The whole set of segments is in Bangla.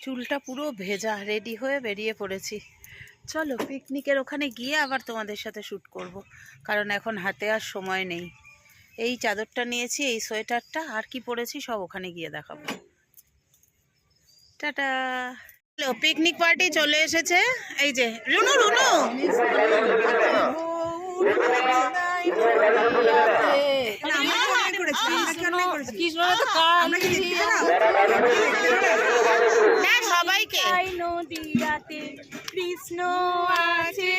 চুলটা পুরো ভেজা রেডি হয়ে বেরিয়ে পড়েছি। চলো পিকনিকের ওখানে গিয়ে আবার তোমাদের সাথে শ্যুট করব। কারণ এখন হাতে আর সময় নেই। এই চাদরটা নিয়েছি এই সোয়েটারটা আর কি পরেছি সব ওখানে গিয়ে দেখাবো। টাটা! হ্যালো পিকনিক পার্টি চলে এসেছে। এই যে রুনু রুনু! না সবাইকে। নদীয়াতে কৃষ্ণ আছে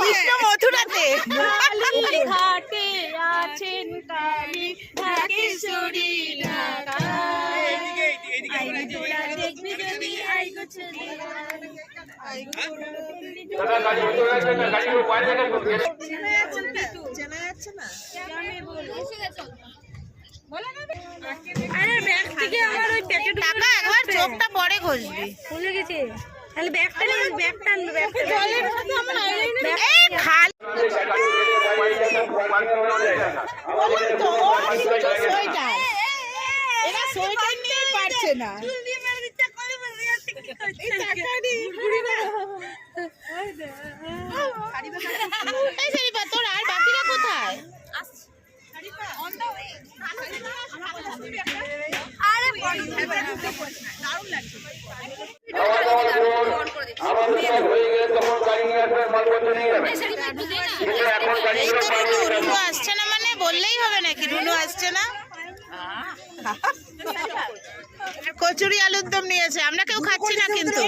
কৃষ্ণ মথুরাতে। কালী ঘাটে আছেন কালী ঢাকেশ্বরী ঢাকায় আইগো তোরা দেখবি যদি আইগো চলে চোখটা পরে ঘষবি খুলে। গেছে তাহলে ব্যাগটা নিয়ে ব্যাগটা ব্যাগটা জলের মধ্যে খাল এরা সোয়েটার নিয়ে পারছে না এই শরীফা, তোর আর বাকিরা কোথায় এই তো রুনু রুনু আসছে না মানে বললেই হবে নাকি রুনু আসছে না? কচুরি আলুর দম নিয়েছে। আমরা কেউ খাচ্ছি না কিন্তু।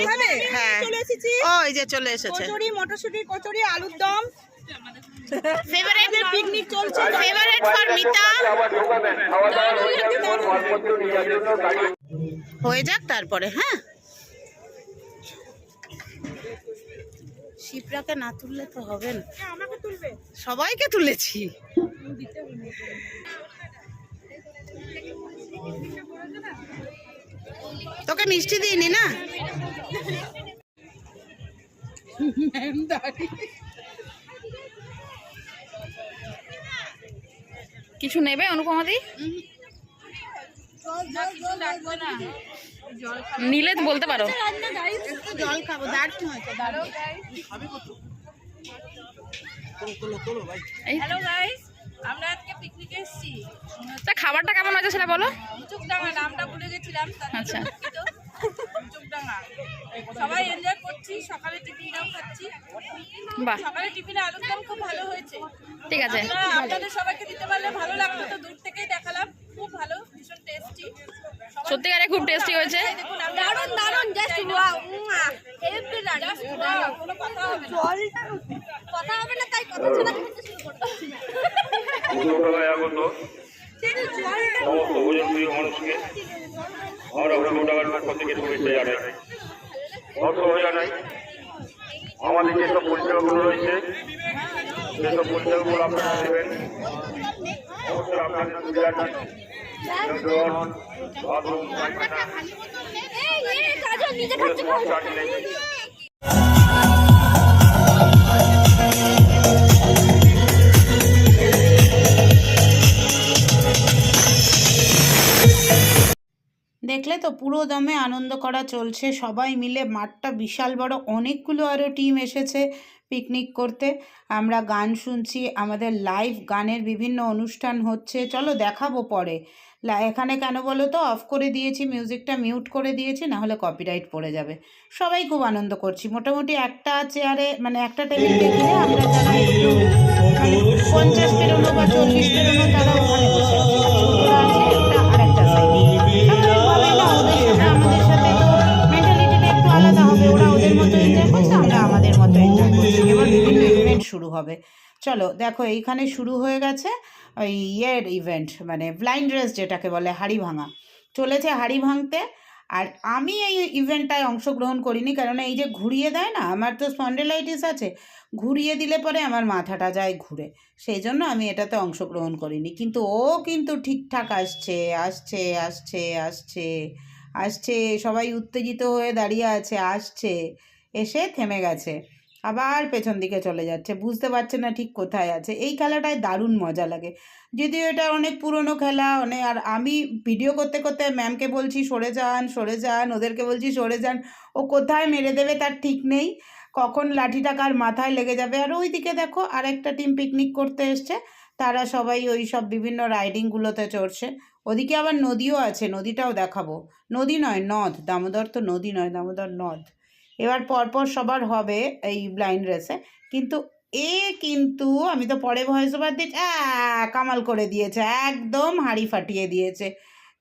হ্যাঁ। চলে এসেছি। ও এই যে চলে এসেছে। কচুরি মটরশুঁটি কচুরি আলুর দম। ফেভারিট পিকনিক চলছে। Favourite for Mita? হয়ে যাক তারপরে হ্যাঁ। শিবরাকে না তুললে তো হবে না। সবাইকে তুলেছি। তোকে মিষ্টি দিইনি না? কিছু নেবে অনুপমাদি? নিলে বলতে পারো। জল খাব গাইস আমরা এসেছি তা খাবারটা কেমন হয়েছে সেটা বলো নামটা ভুলে গেছিলাম আচ্ছা। সবাই এনজয় করছি সকালে টিফিনটাও খাচ্ছি। বাহ। সকালে টিফিনে আলুর দম খুব ভালো হয়েছে। ঠিক আছে। আপনাদের সবাইকে দিতে পারলে ভালো লাগতো তো দূর থেকেই দেখালাম। খুব ভালো ভীষণ টেস্টি সত্যিকারে খুব টেস্টি হয়েছে। দেখুন দারুণ দারুণ just wow heavy just wow কোনো কথা হবে না। কথা হবে না তাই কথা ছাড়া খেতে শুরু করতে দুপুরবেলায় ভোজন প্রিয় মানুষকে আমরা ভোটাগার পক্ষ থেকে শুভেচ্ছা জানাই অর্থ জানাই আমাদের যেসব পরিষেবাগুলো রয়েছে সেসব পরিষেবাগুলো আপনারা দেবেন অবশ্যই আপনাদের বাথরুম পায়খানা। দেখলে তো পুরো দমে আনন্দ করা চলছে। সবাই মিলে মাঠটা বিশাল বড়। অনেকগুলো আরও টিম এসেছে পিকনিক করতে। আমরা গান শুনছি, আমাদের লাইভ গানের বিভিন্ন অনুষ্ঠান হচ্ছে। চলো দেখাবো পরে। এখানে কেন বলো তো? অফ করে দিয়েছি মিউজিকটা মিউট করে দিয়েছি না হলে কপিরাইট পড়ে যাবে। সবাই খুব আনন্দ করছি। মোটামুটি একটা চেয়ারে মানে একটা টেবিল ঘিরে আমরা যারা মানে পঞ্চাশ পেরোনো বা চল্লিশ পেরোনো তারা ওখানে বসে শুরু হবে। চলো, দেখো, এইখানে শুরু হয়ে গেছে ওই ইয়ের ইভেন্ট মানে ব্লাইন্ড রেস যেটাকে বলে, হাড়ি ভাঙা। চলেছে হাড়ি ভাঙতে, আর আমি এই ইভেন্টটায় অংশগ্রহণ করিনি, কারণ এই যে ঘুরিয়ে দেয় না, আমার তো স্পন্ডেলাইটিস আছে, ঘুরিয়ে দিলে পরে আমার মাথাটা যায় ঘুরে। সেই জন্য আমি এটাতে অংশগ্রহণ করিনি। কিন্তু ও কিন্তু ঠিকঠাক আসছে আসছে আসছে আসছে আসছে, সবাই উত্তেজিত হয়ে দাঁড়িয়ে আছে, আসছে, এসে থেমে গেছে। আবার পেছন দিকে চলে যাচ্ছে, বুঝতে পারছে না ঠিক কোথায় আছে। এই খেলাটায় দারুণ মজা লাগে। যদিও এটা অনেক পুরনো খেলা, অনেক, আর আমি ভিডিও করতে করতে ম্যামকে বলছি, সরে যান সরে যান, ওদেরকে বলছি, সরে যান। ও কোথায় মেরে দেবে তার ঠিক নেই। কখন লাঠিটা কার মাথায় লেগে যাবে। আর ওই দিকে দেখো, আরেকটা টিম পিকনিক করতে এসছে। তারা সবাই ওই সব বিভিন্ন রাইডিংগুলোতে চড়ছে। ওদিকে আবার নদীও আছে, নদীটাও দেখাবো। নদী নয়, নদ। দামোদর তো নদী নয়, দামোদর নদ। এবার পরপর সবার হবে এই ব্লাইন্ড রেসে কিন্তু এ কিন্তু, আমি তো পরে ভয়েস ওভার দিচ্ছি কামাল করে দিয়েছে, একদম হাঁড়ি ফাটিয়ে দিয়েছে।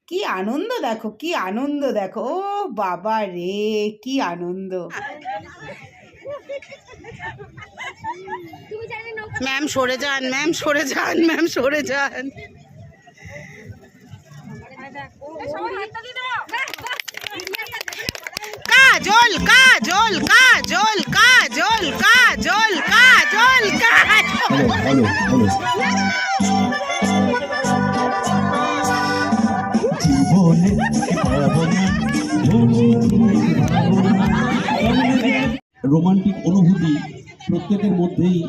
কি আনন্দ দেখো, কি আনন্দ দেখো, ও বাবা রে, কি আনন্দ। ম্যাম সরে যান ম্যাম সরে যান ম্যাম সরে যান সবাই হাতটা দিয়ে দাও কাজল কাজল কাজল কাজল কাজল কাজল কাজল জীবনে রোমান্টিক অনুভূতি প্রত্যেকের মধ্যেই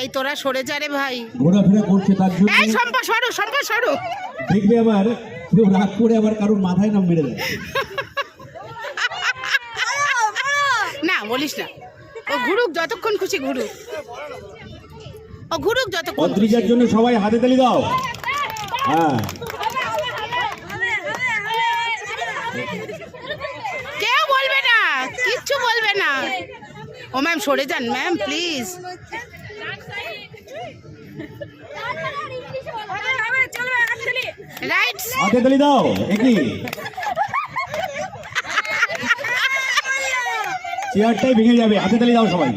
এই তোরা সরে যা রে ভাই। ঘোরাফেরা করছে তার জন্য। এই সম্পা সরো সম্পা সরো। দেখবে আবার কেউ রাগ করে আবার কারোর মাথায় নাম মেরে দেয় না বলিস না। ও ঘুরুক যতক্ষণ খুশি ঘুরুক। ও ঘুরুক যতক্ষণ। অদ্রিজার জন্য সবাই হাতে তালি দাও। হ্যাঁ। কেউ বলবে না কিচ্ছু বলবে না। ও ম্যাম সরে যান ম্যাম প্লিজ। রাইট। হাতে তালি দাও একই। চেয়ারটাই ভেঙে যাবে, হাতে তালি দাও সবাই।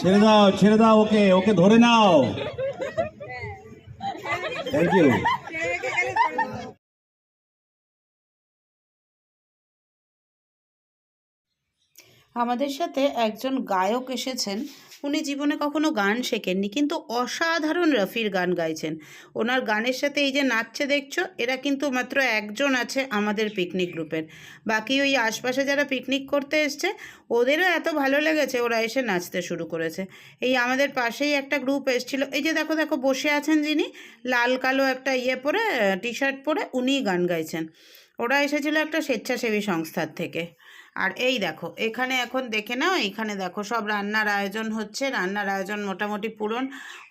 ছেড়ে দাও ছেড়ে দাও ওকে ওকে ধরে নাও। থ্যাংক ইউ আমাদের সাথে একজন গায়ক এসেছেন উনি জীবনে কখনো গান শেখেননি, কিন্তু অসাধারণ রফির গান গাইছেন। ওনার গানের সাথে এই যে নাচছে দেখছ, এরা কিন্তু মাত্র একজন আছে আমাদের পিকনিক গ্রুপের বাকি ওই আশপাশে যারা পিকনিক করতে এসছে, ওদেরও এত ভালো লেগেছে, ওরা এসে নাচতে শুরু করেছে। এই আমাদের পাশেই একটা গ্রুপ এসেছিল, এই যে দেখো দেখো, বসে আছেন যিনি, লাল, কালো একটা ইয়ে পরে টি শার্ট পরে, উনিই গান গাইছেন। ওরা এসেছিল একটা স্বেচ্ছাসেবী সংস্থার থেকে। আর এই দেখো, এখানে এখন দেখে নাও, এখানে দেখো সব রান্নার আয়োজন হচ্ছে, রান্নার আয়োজন মোটামুটি পূরণ।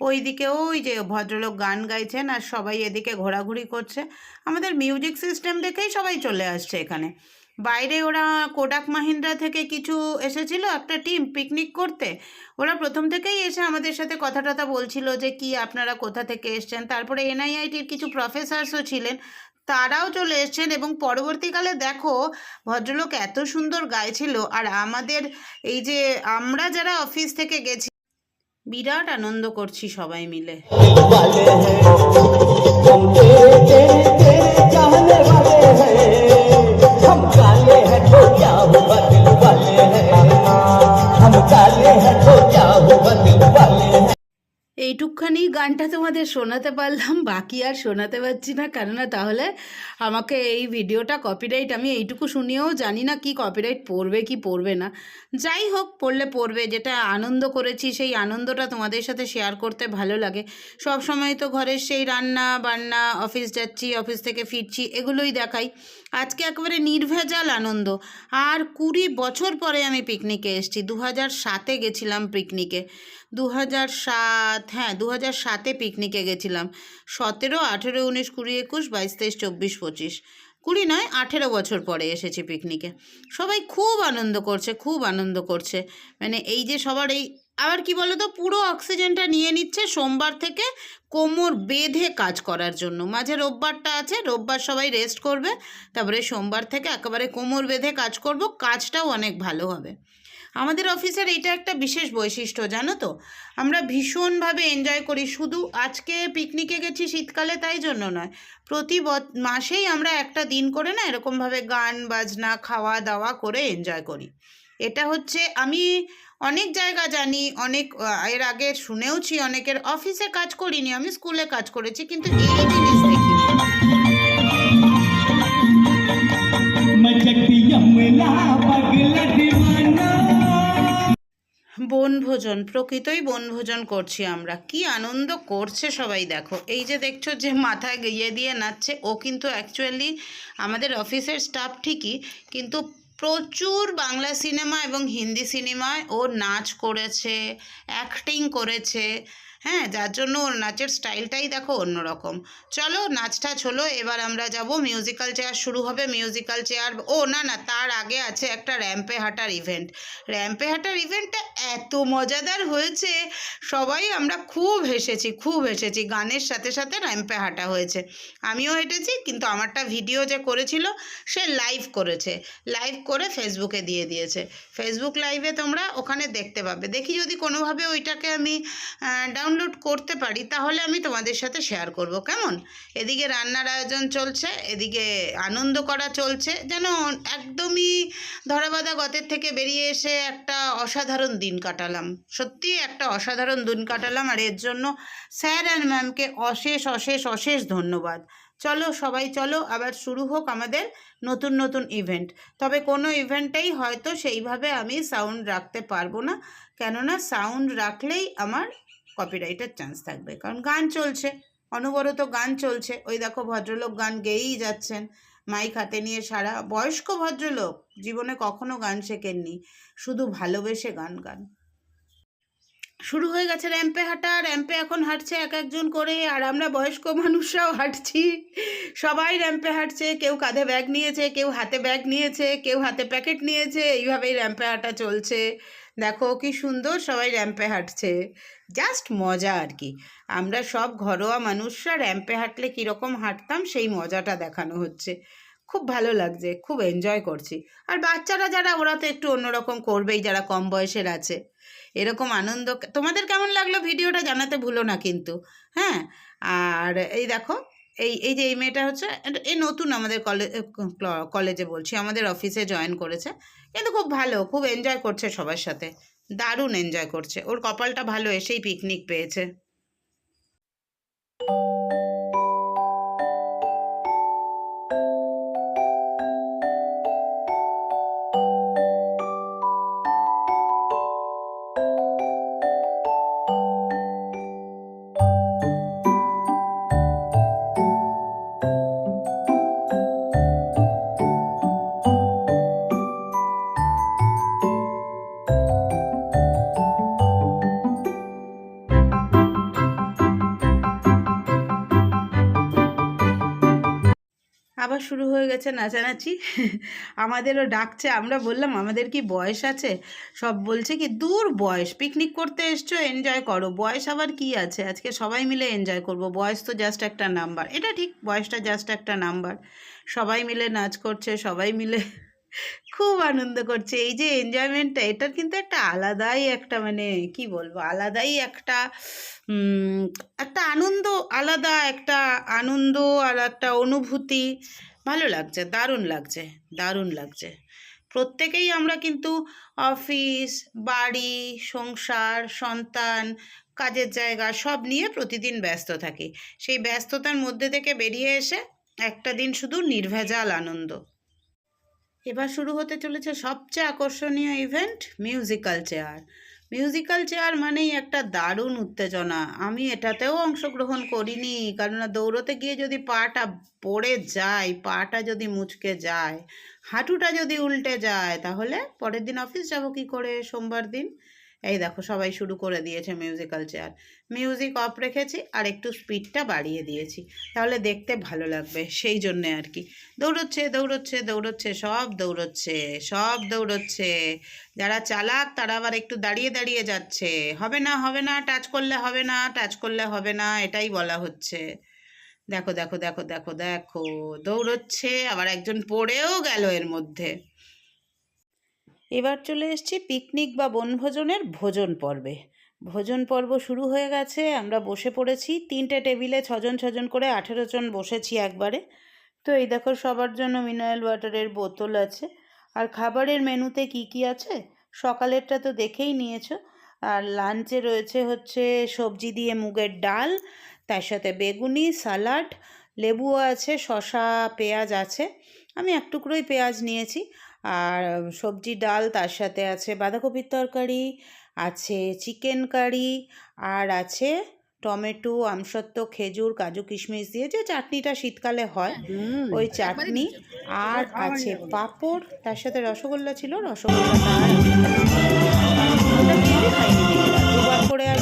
ওই দিকে ওই যে ভদ্রলোক গান গাইছেন আর সবাই এদিকে ঘোরাঘুরি করছে। আমাদের মিউজিক সিস্টেম দেখেই সবাই চলে আসছে এখানে। বাইরে ওরা কোডাক মাহিন্দ্রা থেকে কিছু এসেছিল, একটা টিম পিকনিক করতে। ওরা প্রথম থেকেই এসে আমাদের সাথে কথা টথা বলছিল যে কি আপনারা কোথা থেকে এসছেন? তারপরে এনআইআইটির কিছু প্রফেসরসও ছিলেন। তারাও চলে এসছেন এবং পরবর্তীকালে দেখো ভদ্রলোক এত সুন্দর গাইছিল আর আমাদের এই যে আমরা যারা অফিস থেকে গেছি বিরাট আনন্দ করছি সবাই মিলে वाले हैं हम तेरे तेरे तेरे चाहने वाले हैं हम काले हैं तो क्या हुआ दिल এইটুকখানি গানটা তোমাদের শোনাতে পারলাম, বাকি আর শোনাতে পারছি না। কেননা তাহলে আমাকে এই ভিডিওটা কপিরাইট আমি এইটুকু শুনিয়েও জানি না কি কপিরাইট পড়বে, কি পড়বে না। যাই হোক, পড়লে পড়বে, যেটা আনন্দ করেছি সেই আনন্দটা তোমাদের সাথে শেয়ার করতে ভালো লাগে। সব সময় তো ঘরের সেই রান্না বান্না অফিস যাচ্ছি অফিস থেকে ফিরছি, এগুলোই দেখাই। আজকে একেবারে নির্ভেজাল আনন্দ। আর কুড়ি বছর পরে আমি পিকনিকে এসেছি দু হাজার সাতে গেছিলাম পিকনিকে দু হাজার সাত হ্যাঁ দু হাজার সাতে পিকনিকে গেছিলাম। সতেরো, আঠেরো, উনিশ, কুড়ি, একুশ, বাইশ, তেইশ, চব্বিশ, পঁচিশ। কুড়ি নয়, আঠেরো বছর পরে এসেছি পিকনিকে সবাই খুব আনন্দ করছে, খুব আনন্দ করছে। মানে এই যে সবার এই, আবার কি বলো তো, পুরো অক্সিজেনটা নিয়ে নিচ্ছে সোমবার থেকে কোমর বেঁধে কাজ করার জন্য। মাঝে রোববারটা আছে, রোববার সবাই রেস্ট করবে। তারপরে সোমবার থেকে একেবারে কোমর বেঁধে কাজ করব, কাজটাও অনেক ভালো হবে। আমাদের অফিসের এটা একটা বিশেষ বৈশিষ্ট্য, জানো তো? আমরা ভীষণভাবে এনজয় করি, শুধু আজকে পিকনিকে গেছি শীতকালে তাই জন্য নয়। প্রতি মাসেই আমরা একটা দিন করে না এরকমভাবে গান, বাজনা খাওয়া দাওয়া করে এনজয় করি। এটা হচ্ছে, আমি অনেক জায়গা জানি, অনেক এর আগে শুনেওছি, অনেকের অফিসে কাজ করিনি, আমি স্কুলে কাজ করেছি, কিন্তু এই জিনিস দেখি মজা বনভোজন, প্রকৃতই বনভোজন করছি আমরা। কি আনন্দ করছে সবাই দেখো। এই যে দেখছ যে মাথায় গিয়ে দিয়ে নাচছে, ও কিন্তু অ্যাকচুয়ালি আমাদের অফিসের স্টাফ ঠিকই, কিন্তু প্রচুর বাংলা সিনেমা এবং হিন্দি সিনেমায় ও নাচ করেছে অ্যাক্টিং করেছে। হ্যাঁ যার জন্য ওর নাচের স্টাইলটাই দেখো অন্যরকম। চলো নাচ টাচ হলো এবার আমরা যাব মিউজিক্যাল চেয়ার শুরু হবে মিউজিক্যাল চেয়ার ও, না না, তার আগে আছে একটা র্যাম্পে হাঁটার ইভেন্ট র্যাম্পে হাঁটার ইভেন্টটা এত মজাদার হয়েছে। সবাই আমরা খুব হেসেছি খুব হেসেছি। গানের সাথে সাথে র্যাম্পে হাঁটা হয়েছে। আমিও হেঁটেছি, কিন্তু আমারটা ভিডিও যে করেছিল, সে লাইভ করেছে। লাইভ করে ফেসবুকে দিয়ে দিয়েছে। ফেসবুক লাইভে তোমরা ওখানে দেখতে পাবে। দেখি যদি কোনোভাবে ওইটাকে আমি ডাউনলোড করতে পারি, তাহলে আমি তোমাদের সাথে শেয়ার করব, কেমন? এদিকে রান্নার আয়োজন চলছে, এদিকে আনন্দ করা চলছে, যেন একদমই ধরাবাধা গতের থেকে বেরিয়ে এসে একটা অসাধারণ দিন কাটালাম। সত্যি একটা অসাধারণ দিন কাটালাম, আর এর জন্য স্যার অ্যান্ড ম্যামকে অশেষ অশেষ অশেষ ধন্যবাদ। চলো সবাই, চলো, আবার শুরু হোক আমাদের নতুন নতুন ইভেন্ট তবে কোনো ইভেন্টেই হয়তো সেইভাবে আমি সাউন্ড রাখতে পারব না, কেননা সাউন্ড রাখলেই আমার কপিরাইটের চান্স থাকবে। কারণ গান চলছে, অনবরত গান চলছে। ওই দেখো ভদ্রলোক গান গেয়েই যাচ্ছেন, মাইক হাতে নিয়ে সারা বয়স্ক ভদ্রলোক জীবনে কখনো গান শেখেননি, শুধু ভালোবেসে গান গান। শুরু হয়ে গেছে র্যাম্পে হাঁটা, র্যাম্পে এখন হাঁটছে এক একজন করে, আর আমরা বয়স্ক মানুষরাও হাঁটছি। সবাই র্যাম্পে হাঁটছে, কেউ কাঁধে ব্যাগ নিয়েছে, কেউ হাতে ব্যাগ নিয়েছে, কেউ হাতে প্যাকেট নিয়েছে, এইভাবেই র্যাম্পে হাঁটা চলছে। দেখো কি সুন্দর সবাই র্যাম্পে হাঁটছে। জাস্ট মজা আর কি। আমরা সব ঘরোয়া মানুষরা র্যাম্পে হাঁটলে কীরকম হাঁটতাম সেই মজাটা দেখানো হচ্ছে। খুব ভালো লাগছে, খুব এনজয় করছি। আর বাচ্চারা যারা, ওরা তো একটু অন্যরকম করবেই, যারা কম বয়সের আছে। এরকম আনন্দ, তোমাদের কেমন লাগল ভিডিওটা জানাতে ভুলো না কিন্তু হ্যাঁ? আর এই দেখো এই এই যে এই মেয়েটা হচ্ছে এই নতুন আমাদের কলেজ কলেজে বলছি, আমাদের অফিসে জয়েন করেছে। কিন্তু খুব ভালো, খুব এনজয় করছে সবার সাথে। দারুণ এনজয় করছে। ওর কপালটা ভালো, এসেই পিকনিক পেয়েছে। শুরু হয়ে গেছে নাচানাচি আমাদেরও ডাকছে, আমরা বললাম, আমাদের কি বয়স আছে? সব বলছে কি, দূর বয়স পিকনিক করতে এসছো এনজয় করো। বয়স আবার কি আছে? আজকে সবাই মিলে এনজয় করব। বয়স তো জাস্ট একটা নাম্বার এটা ঠিক, বয়সটা জাস্ট একটা নাম্বার সবাই মিলে নাচ করছে, সবাই মিলে খুব আনন্দ করছে। এই যে এনজয়মেন্টটা এটার কিন্তু একটা আলাদাই একটা মানে কি বলব, আলাদাই একটা একটা আনন্দ, আলাদা একটা আনন্দ আর একটা অনুভূতি। ভালো লাগছে, দারুণ লাগছে দারুণ লাগছে। প্রত্যেকেই আমরা কিন্তু অফিস, বাড়ি, সংসার, সন্তান, কাজের জায়গা সব নিয়ে প্রতিদিন ব্যস্ত থাকি। সেই ব্যস্ততার মধ্যে থেকে বেরিয়ে এসে একটা দিন শুধু নির্ভেজাল আনন্দ। এবার শুরু হতে চলেছে সবচেয়ে আকর্ষণীয় event musical chair musical chair মানেই একটা দারুণ উত্তেজনা। আমি এটাতেও অংশগ্রহণ করিনি, কেননা দৌড়তে গিয়ে যদি পাটা পড়ে যায়, পাটা যদি মুচকে যায়, হাঁটুটা যদি উল্টে যায়, তাহলে পরের দিন অফিস যাব কি করে? সোমবার দিন এই দেখো সবাই শুরু করে দিয়েছে মিউজিক্যাল চেয়ার মিউজিক অফ রেখেছি আর একটু স্পিডটা বাড়িয়ে দিয়েছি। তাহলে দেখতে ভালো লাগবে, সেই জন্যে আর কি। দৌড়চ্ছে দৌড়চ্ছে দৌড়চ্ছে, সব দৌড়চ্ছে সব দৌড়চ্ছে। যারা চালাক তারা আবার একটু দাঁড়িয়ে দাঁড়িয়ে যাচ্ছে। হবে না হবে না টাচ করলে হবে না টাচ করলে হবে না, এটাই বলা হচ্ছে। দেখো দেখো দেখো দেখো দেখো, দৌড়চ্ছে, আবার একজন পড়েও গেল এর মধ্যে। এবার চলে এসেছি পিকনিক বা বনভোজনের ভোজন পর্বে। ভোজন পর্ব শুরু হয়ে গেছে, আমরা বসে পড়েছি, তিনটে টেবিলে ছজন ছজন করে আঠেরো জন বসেছি একবারে। তো এই দেখো সবার জন্য মিনারেল ওয়াটারের বোতল আছে। আর খাবারের মেনুতে কি কি আছে? সকালেরটা তো দেখেই নিয়েছো। আর লাঞ্চে রয়েছে হচ্ছে সবজি দিয়ে মুগের ডাল, তার সাথে বেগুনি সালাড লেবুও আছে, শসা, পেঁয়াজ আছে। আমি এক টুকরোই পেঁয়াজ নিয়েছি। আর সবজি ডাল তার সাথে আছে বাঁধাকপির তরকারি আছে চিকেন কারি আর আছে টমেটো আমসত্ত্ব খেজুর কাজু কিশমিশ দিয়ে যে চাটনিটা শীতকালে হয় ওই চাটনি। আর আছে পাঁপড় তার সাথে রসগোল্লা ছিল রসগোল্লা। দুবার করে আর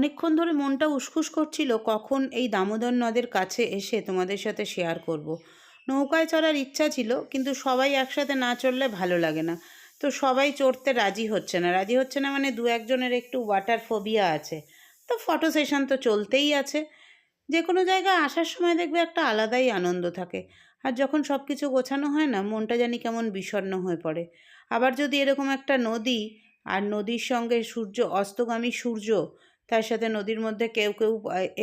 অনেকক্ষণ ধরে মনটা উসখুস করছিল, কখন এই দামোদর নদের কাছে এসে তোমাদের সাথে শেয়ার করব। নৌকায় চড়ার ইচ্ছা ছিল, কিন্তু সবাই একসাথে না চড়লে ভালো লাগে না। তো সবাই চড়তে রাজি হচ্ছে না। রাজি হচ্ছে না মানে দু একজনের একটু ওয়াটার ফোবিয়া আছে। তো ফটো সেশন তো চলতেই আছে। যে কোনো জায়গায় আসার সময় দেখবে একটা আলাদাই আনন্দ থাকে। আর যখন সব কিছু গোছানো হয় না, মনটা জানি কেমন বিষণ্ণ হয়ে পড়ে। আবার যদি এরকম একটা নদী, আর নদীর সঙ্গে সূর্য, অস্তগামী সূর্য তার সাথে নদীর মধ্যে কেউ কেউ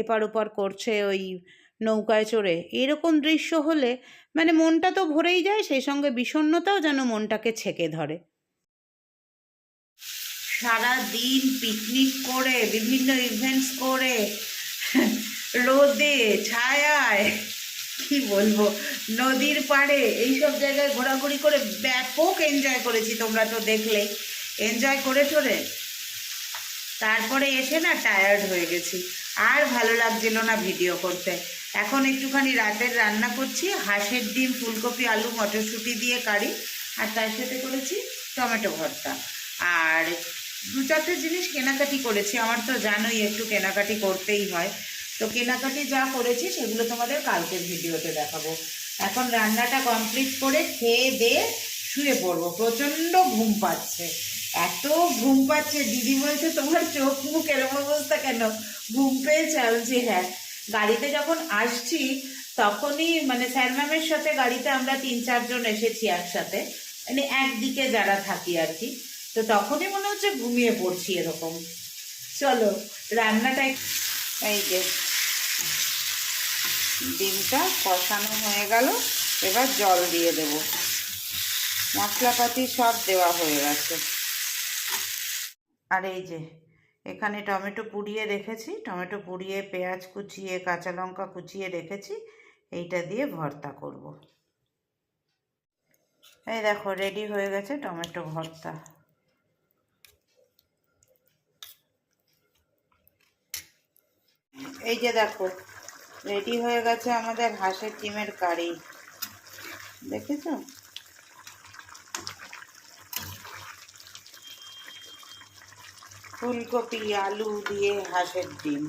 এপার ওপার করছে ওই নৌকায় চড়ে। এরকম দৃশ্য হলে মানে মনটা তো ভরেই যায়, সেই সঙ্গে বিষণ্ণতাও যেন মনটাকে ছেকে ধরে। সারা দিন পিকনিক করে, বিভিন্ন ইভেন্টস করে, রোদে, ছায়ায়, কি বলব, নদীর পাড়ে, এইসব জায়গায় ঘোরাঘুরি করে ব্যাপক এনজয় করেছি তোমরা তো দেখলে। এনজয় করে টোরে তারপরে এসে না টায়ার্ড হয়ে গেছি। আর ভালো লাগছিল না ভিডিও করতে। এখন একটুখানি রাতের রান্না করছি, হাঁসের ডিম, ফুলকপি, আলু, মটরশুঁটি দিয়ে কারি, আর তার সাথে করেছি টমেটো ভর্তা। আর দু চারটে জিনিস কেনাকাটি করেছি, আমার তো জানোই একটু কেনাকাটি করতেই হয়। তো কেনাকাটি যা করেছি সেগুলো তোমাদের কালকের ভিডিওতে দেখাবো। এখন রান্নাটা কমপ্লিট করে খেয়ে দিয়ে শুয়ে পড়ব। প্রচণ্ড ঘুম পাচ্ছে। এত ঘুম পাচ্ছে। দিদি বলছে, তোমার চোখ মুখ এরকম অবস্থা কেন? ঘুম পেয়েছে আমি বলছি হ্যাঁ গাড়িতে যখন আসছি, তখনই মানে স্যার ম্যামের সাথে গাড়িতে আমরা তিন চারজন এসেছি একসাথে মানে একদিকে যারা থাকি আর কি, তো তখনই মনে হচ্ছে ঘুমিয়ে পড়ছি এরকম। চলো, রান্নাটা এই যে, ডিমটা কষানো হয়ে গেল, এবার জল দিয়ে দেব। মশলাপাতি সব দেওয়া হয়ে গেছে। আর এই যে, এখানে টমেটো পুড়িয়ে রেখেছি। টমেটো পুড়িয়ে পেঁয়াজ কুচিয়ে, কাঁচা লঙ্কা কুচিয়ে রেখেছি। এইটা দিয়ে ভর্তা করব। এই দেখো রেডি হয়ে গেছে টমেটো ভর্তা। এই যে দেখো রেডি হয়ে গেছে আমাদের হাঁসের ডিমের কারি। দেখেছ? ফুলকপি আলু দিয়ে হাঁসের ডিম।